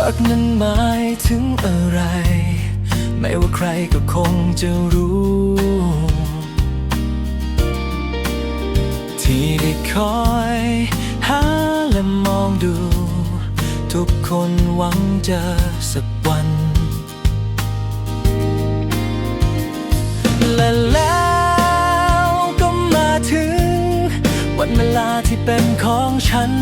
รักนั้นหมายถึงอะไร ไม่ว่าใครก็คงจะรู้ ที่ได้คอยหาและมองดู ทุกคนหวังจะสักวันและแล้วก็มาถึง วันเวลาที่เป็นของฉัน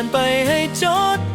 านไปให้จด